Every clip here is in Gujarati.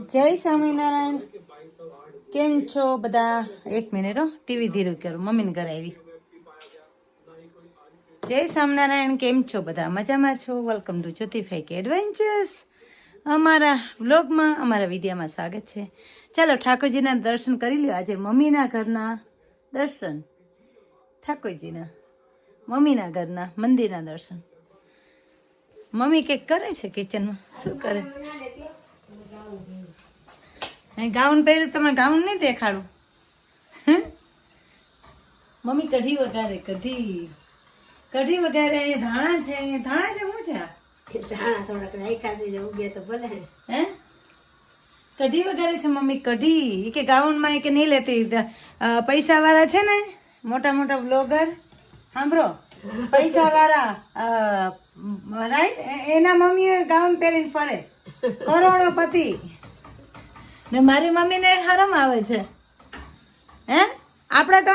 જય સ્વામિનારાયણ. કેમ છો બધા? એક મિનિટ હો ટીવી ધીરું કરું. મમ્મીને ઘરે આવી. જય સ્વામિનારાયણ, કેમ છો બધા? મજામાં છો? Welcome to Jyoti fake adventures અમારા વ્લોગમાં અમારા વિદ્યામાં સ્વાગત છે. ચાલો ઠાકોરજીના દર્શન કરી લ્યો. આજે મમ્મીના ઘરના દર્શન. ઠાકોરજીના, મમ્મીના ઘરના મંદિરના દર્શન. મમ્મી કંઈક કરે છે કિચનમાં શું કરે? ગાઉન પહેર્યું તમને ગાઉન નહીં દેખાડું? મમ્મી કઢી વઘારે કઢી. કઢી વઘારે અહીંયા ધાણા છે અહીંયા ધાણા છે શું છે આ? ધાણા થોડાક રાખ્યા છે જે ઉગે તો ભલે. હે? કઢી વઘારે છે મમ્મી કઢી. કે ગાઉનમાં કે નહીં લેતી. પૈસા વાળા છે ને મોટા મોટા બ્લોગર સાંભળો? પૈસા વાળા રાઈટ? એના મમ્મી ગાઉન પહેરીને ફરે. કરોડોપતિ. ને મારી મમ્મીને હરમ આવે છે. હે? આપણે તો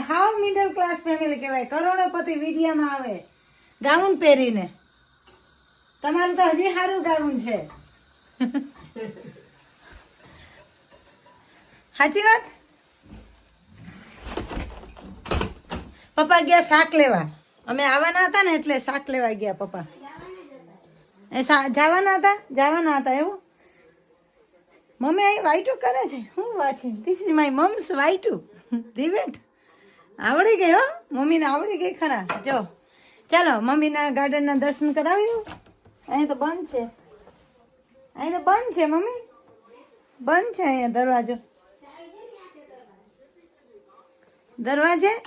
હાવ મિડલ ક્લાસ ફેમિલી કહેવાય. કરોડોપતિ વિદ્યામાં આવે. ગાઉન પહેરીને. તમારું તો હજી સારું ગાઉન છે. સાચી વાત? પપ્પા ગયા શાક લેવા. અમે આવવાના હતા ને એટલે શાક લેવા ગયા પપ્પા. એ જવાના હતા? જવાના હતા એવું? મમ્મી અહીં વાઈટું કરે છે? હું વાંચી ધીસ ઇઝ માય મમ્સ વાઈટું દિવેટ આવડી ગઈ, હો? મમ્મીને આવડી ગઈ ખરા. જો. ચાલો, મમ્મીના ગાર્ડનના દર્શન કરાવી દઉં. અહીં તો બંધ છે. અહીં તો બંધ છે, મમ્મી. બંધ છે અહીંયા દરવાજો. દરવાજે?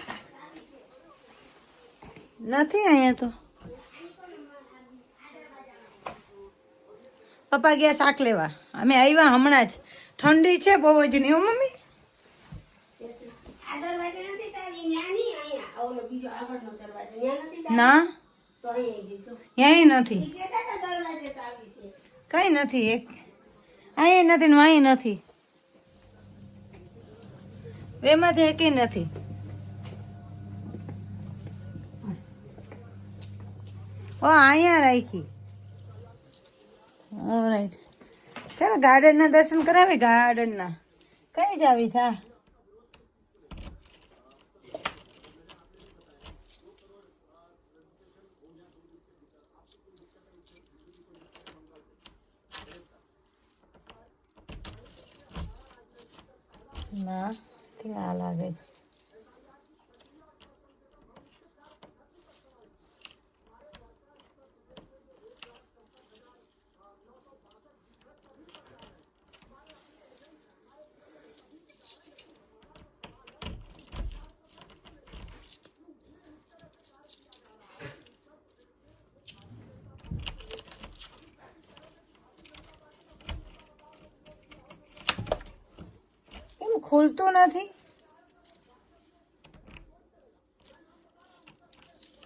નથી અહીંયા તો. પપ્પા ગયા શાક લેવા. અમે આવ્યા હમણાં જ. ઠંડી છે બહુ જ નહીં મમ્મી અહીંયા ના. અહીંયા ક્યાંય નથી. કઈ નથી એક. અહીં નથી ને અહીં નથી. બેમાંથી એક નથી. ઓ અહીંયા રાખી. રાઈટ ચાલો ગાર્ડનના દર્શન કરાવી ગાર્ડનના કઈ જ આવી છે આ? ના ત્યાં લાગે છે ખુલતું નથી?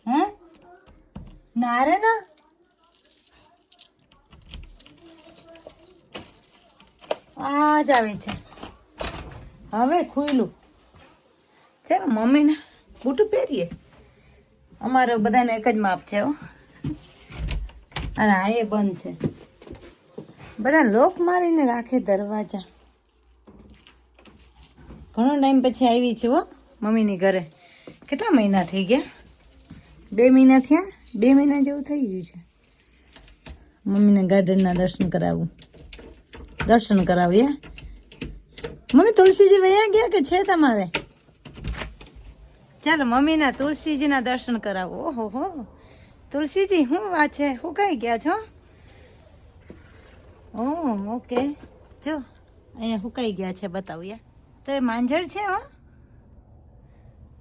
હે? ના રે ના? આ જ આવે છે. હવે ખુલ્લું ચાલો, મમ્મીને બૂટું પહેરીએ. અમારો બધાને એક જ માપ છે અને આ એ બંધ છે. બધા લોક મારીને રાખે દરવાજા. ઘણો ટાઈમ પછી આવી છે હો મમ્મીની ઘરે. કેટલા મહિના થઈ ગયા? બે મહિના થયા? બે મહિના જેવું થઈ ગયું છે. મમ્મીને ગાર્ડનના દર્શન કરાવું. દર્શન કરાવીએ મમ્મી તુલસીજી વયા ગયા કે છે તમારે? ચાલો મમ્મીના તુલસીજીના દર્શન કરાવો. ઓહો હો. તુલસીજી શું વાત છે? હું કઈ ગયા છો? ઓ ઓકે. જો અહીંયા હુકાઈ ગયા છે બતાવું યા તો એ માંજર છે હો.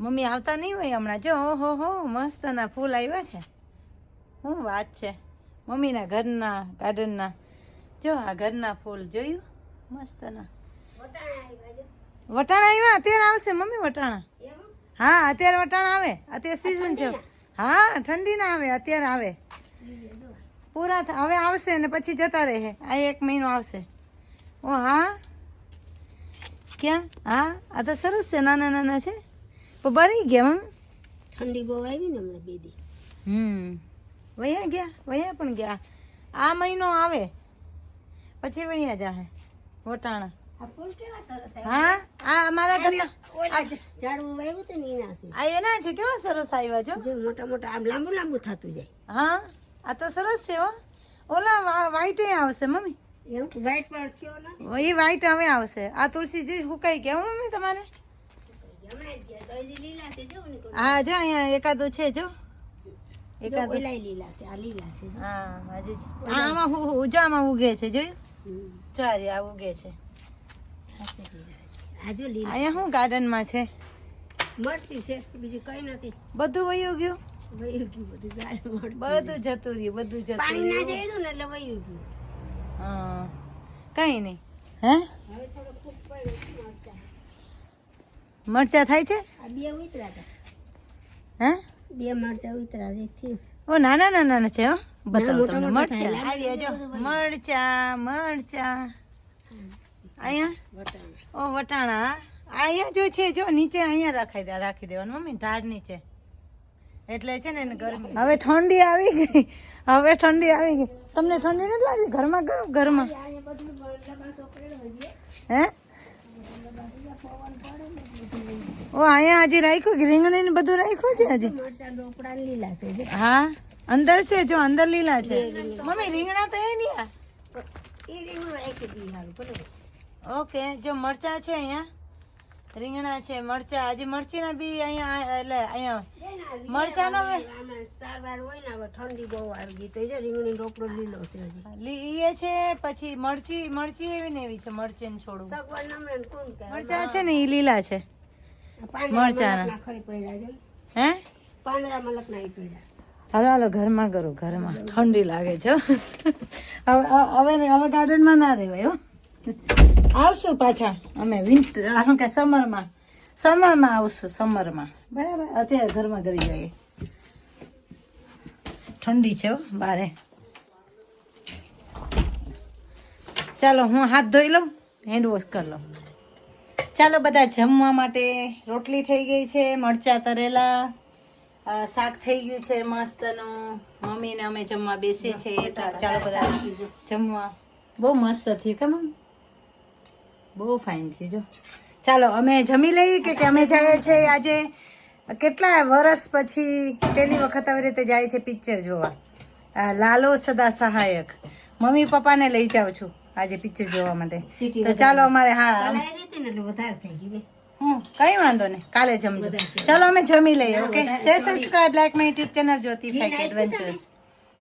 મમ્મી આવતા નહીં હોય હમણાં. જો ઓહો હો મસ્તના ફૂલ આવ્યા છે. શું વાત છે. મમ્મીના ઘરના ગાર્ડનના. જો આ ઘરના ફૂલ જોયું? મસ્તના. વટાણા આવ્યા અત્યારે આવશે મમ્મી વટાણા? હા અત્યારે વટાણા આવે. અત્યારે સિઝન છે. હા ઠંડી ના આવે અત્યારે આવે. પૂરા હવે આવશે ને પછી જતા રહે. આ એક મહિનો આવશે. ઓ હા? ક્યાં? હા આ તો સરસ છે નાના નાના છે. પણ બરી ગયા મમ્મી ઠંડી બહુ આવી ને હમણાં બે દી. હમ. વયા ગયા વયા પણ ગયા. આ મહિનો આવે. પછી વયા જાહે વટાણા. હા આ અમારા ઘરના ઝાડવું વાવ્યું હતું ને છે. આ એના છે કેવા સરસ આવ્યા છો? જે મોટા મોટા આમ લાંબુ લાંબુ થતું જાય. હા આ તો સરસ છે હો. ઓલા વ્હાઈટ આવશે મમ્મી. એ વ્હાઈટ હવે આવશે. આ તુલસી જે સુકાઈ ગયા હો મમ્મી તમારે? હા જો અહીંયા એકાદો છે જો. જો લીલા છે આ લીલા છે. હા હજી આમાં હું- હું- જો ઉગે છે જોયું. ચારી આ ઉગે છે. અહીંયા શું ગાર્ડનમાં છે? મરચું છે બીજું કઈ નથી. બધું વયું ગયું? વયું ગયું બધું બધું જતું રહ્યું બધું જતું પાણી ના રહ્યું. ને એટલે વયું ગયું. હા કઈ નહીં. હે? હવે થોડો ખૂબ પડ્યો મરચાં. મરચા થાય છે? આ બે ઉતરા હે? બે મરચા ઉતરા છે ઓ નાના નાના ના છે હો. બતાવો તમને. મરચા. આ જો મરચા મરચા. અહીંયા? વટાણા. ઓ વટાણા. અહીંયા જો છે જો નીચે અહીંયા રાખી દે રાખી દેવાનું. મમ્મી ઢાળ નીચે. એટલે છે ને ગરમી. હવે ઠંડી આવી ગઈ. હવે ઠંડી આવી ગઈ. તમને ઠંડી નથી લાગી? ઘરમાં ગરમ ઘરમાં. હે? ઓ અહીંયા હજી રાખ્યું કે રીંગણી ને બધું રાખ્યું છે હજી. હા? અંદર છે જો અંદર લીલા છે. મમ્મી રીંગણા તો એ નહીં ઓકે જો મરચા છે અહીંયા. રીંગણા છે મરચા. હજી મરચીના બી અહીંયા એટલે અહીંયા હોય ને ઠંડી બહુ આવી તો એ રીંગણી રોકડો લીલો છે હજી. એ છે પછી મરચી મરચી એવી ને એવી છે મરચી ને ને કહે મરચા છે ને એ લીલા છે. મરચાંના. હે? પાંદડા મલક ના પડ્યા. હાલો હાલો ઘરમાં કરો ઘરમાં. ઠંડી લાગે છે. હવે હવે ગાર્ડનમાં ના રહેવાય હો. આવશું પાછા. અમે વિન્ટર કે સમરમાં સમરમાં આવશું સમરમાં બરાબર? અત્યારે ઘરમાં કરી જઈએ. ઠંડી છે બારે. ચાલો, હું હાથ ધોઈ લઉં હેન્ડ વોશ કરી લઉં. ચાલો, બધા જમવા માટે રોટલી થઈ ગઈ છે, મરચા તરેલા. શાક થઈ ગયું છે, મસ્તનું. મમ્મીને અમે જમવા બેસીએ છીએ. ચાલો, બધા જમવા. બહુ મસ્ત થયું કે આમ? બહુ ફાઇન છે જો. ચાલો અમે જમી લઈએ કે કે અમે જઈએ છીએ આજે? કેટલા વર્ષ પછી પહેલી વખત આવી રીતે જાય છે પિક્ચર જોવા? આ લાલો સદા સહાયક. મમ્મી પપ્પાને લઈ જાઉં છું આજે પિક્ચર જોવા માટે. તો ચાલો અમારે હા. હું? કઈ વાંધો નહીં. કાલે જમજો. ચાલો અમે જમી લઈએ okay say subscribe like my YouTube channel Jyoti fake adventures